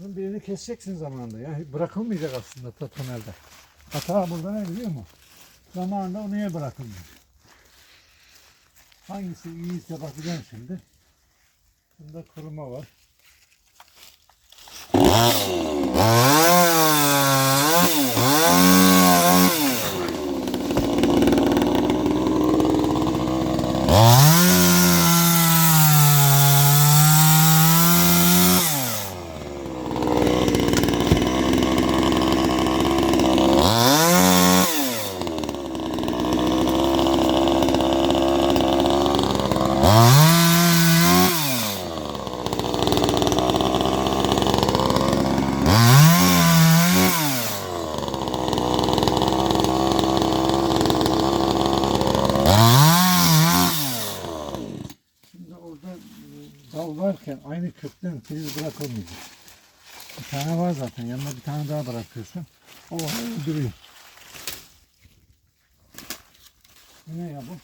Bunun birini keseceksin zamanında ya. Bırakılmayacak aslında ta tonelde. Hata burada ne biliyor musun? Zamanında o niye bırakılmış? Hangisi iyiyse bakacağım şimdi. Bunda kuruma var. Orada e, dal varken aynı kökten filiz bırakılmayacak. Bir tane var zaten. Yanına bir tane daha bırakıyorsun. O onu öldürüyor. Ne ya bu?